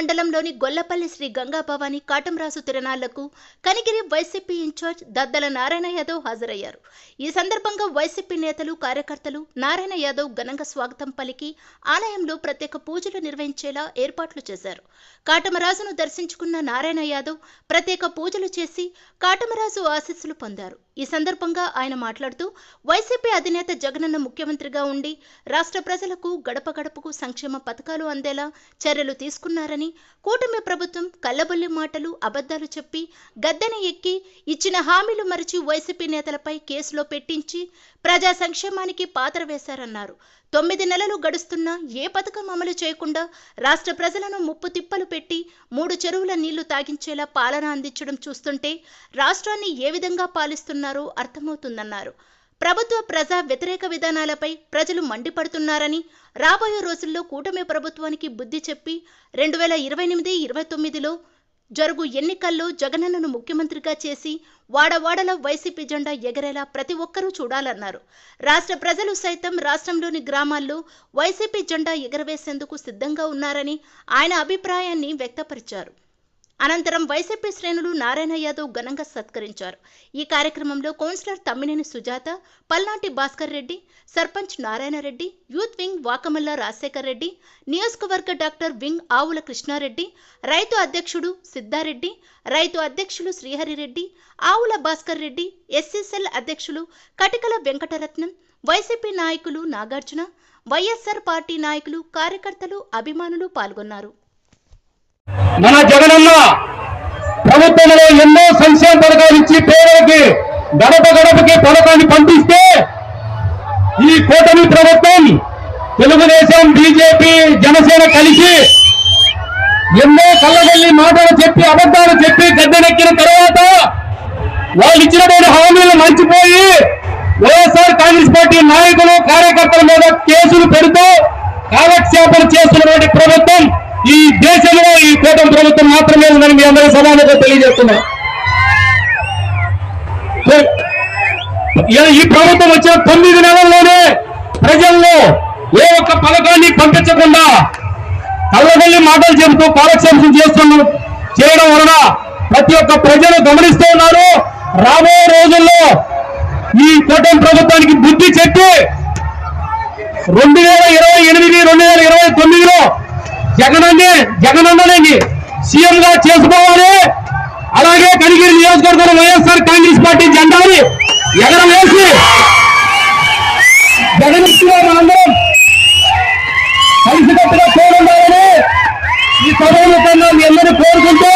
మండలంలోని గొల్లపల్లి శ్రీ గంగాభవాని కాటంరాసు తిరణాలకు Kanigiri YCP incharge Daddala Narayana Yadav హాజరయ్యారు. ఈ సందర్భంగా వైసీపీ నేతలు కార్యకర్తలు నారాయణ యాదవ్ ఘనంగా స్వాగతం పలికి ఆలయంలో ప్రత్యేక పూజలు నిర్వహించేలా ఏర్పాట్లు చేశారు. కాటమరాజును దర్శించుకున్న నారాయణ యాదవ్ ప్రత్యేక పూజలు చేసి కాటమరాజు ఆశీస్సులు పొందారు. ఈ సందర్భంగా ఆయన మాట్లాడుతూ వైసీపీ అధినేత జగనన్న ముఖ్యమంత్రిగా ఉండి రాష్ట్ర ప్రజలకు గడప గడపకు సంక్షేమ పథకాలు అందేలా చర్యలు తీసుకున్నారని కూటమి ప్రభుత్వం కల్లబొల్లి మాటలు అబద్ధాలు చెప్పి గద్దెన ఎక్కి ఇచ్చిన హామీలు మరిచి వైసీపీ నేతలపై కేసులో పెట్టించి ప్రజా సంక్షేమానికి పాత్ర వేశారన్నారు. తొమ్మిది నెలలు గడుస్తున్నా ఏ పథకం అమలు చేయకుండా రాష్ట్ర ప్రజలను ముప్పు తిప్పలు పెట్టి మూడు చెరువుల నీళ్ళు తాగించేలా పాలన అందించడం చూస్తుంటే రాష్ట్రాన్ని ఏ విధంగా పాలిస్తున్నారో అర్థమవుతుందన్నారు. ప్రభుత్వ ప్రజా వ్యతిరేక విధానాలపై ప్రజలు మండిపడుతున్నారని రాబోయే రోజుల్లో కూటమి ప్రభుత్వానికి బుద్ధి చెప్పి రెండు వేల ఇరవై ఎనిమిది ఇరవై తొమ్మిదిలో జరుగు ఎన్నికల్లో జగనన్నను ముఖ్యమంత్రిగా చేసి వాడవాడలో వైసీపీ జెండా ఎగరేలా ప్రతి ఒక్కరూ చూడాలన్నారు. రాష్ట్ర ప్రజలు సైతం రాష్ట్రంలోని గ్రామాల్లో వైసీపీ జెండా ఎగరవేసేందుకు సిద్ధంగా ఉన్నారని ఆయన అభిప్రాయాన్ని వ్యక్తపరిచారు. అనంతరం వైసీపీ శ్రేణులు నారాయణ యాదవ్ ఘనంగా సత్కరించారు. ఈ కార్యక్రమంలో councillor Tammineni Sujatha Palnati Bhaskar Reddy sarpanch Narayana Reddy youth wing Vakamalla Rajasekhar Reddy నియోజకవర్గ డాక్టర్ వింగ్ ఆవుల కృష్ణారెడ్డి రైతు అధ్యక్షుడు సిద్ధారెడ్డి రైతు అధ్యక్షులు శ్రీహరిరెడ్డి ఆవుల భాస్కర్ రెడ్డి ఎస్సీసెల్ అధ్యక్షులు కటికల వెంకటరత్నం వైసీపీ నాయకులు నాగార్జున వైఎస్ఆర్ పార్టీ నాయకులు కార్యకర్తలు అభిమానులు పాల్గొన్నారు. మన జగనన్న ప్రభుత్వంలో ఎన్నో సంక్షేమ పథకాలు ఇచ్చి పేదలకి గడప గడపకి పథకాన్ని పంపిస్తే ఈ కూటమి ప్రభుత్వం తెలుగుదేశం బీజేపీ జనసేన కలిసి ఎన్నో కళ్ళగల్లి మాటలు చెప్పి అబద్ధాలు చెప్పి గద్దెనెక్కిన తర్వాత వాళ్ళు ఇచ్చినటువంటి హామీలు మర్చిపోయి వైఎస్ఆర్ కాంగ్రెస్ పార్టీ నాయకులు కార్యకర్తల మీద కేసులు పెడుతూ కాలక్షేపం చేస్తున్నటువంటి ప్రభుత్వం ఈ దేశంలో ఈ కూటమి ప్రభుత్వం మాత్రమే ఉందని మీ అందరూ సమానంగా తెలియజేస్తున్నా. ఈ- ప్రభుత్వం వచ్చిన తొమ్మిది నెలల్లోనే ప్రజల్లో ఏ ఒక్క పథకాన్ని పంపించకుండా కళ్ళగల్లి మాటలు చెబుతూ కాలక్షేపం చేస్తున్న చేయడం వలన ప్రతి ఒక్క ప్రజలు గమనిస్తూ ఉన్నారు. రాబోయే రోజుల్లో ఈ కూటమి ప్రభుత్వానికి బుద్ధి చెప్పి రెండు వేల ఇరవై ఎనిమిది రెండు వేల ఇరవై తొమ్మిదిలో జగనన్నే జగనన్నని సీఎం గా చేసుకోవాలి. అలాగే కనిగిరి నియోజకవర్గంలో వైఎస్ఆర్ కాంగ్రెస్ పార్టీ జెండాని ఎగరవేసి జగన్ మనందరం కలిసికట్టుగా తోడుండాలని ఈ సభలో కన్నా మీ అందరూ కోరుకుంటూ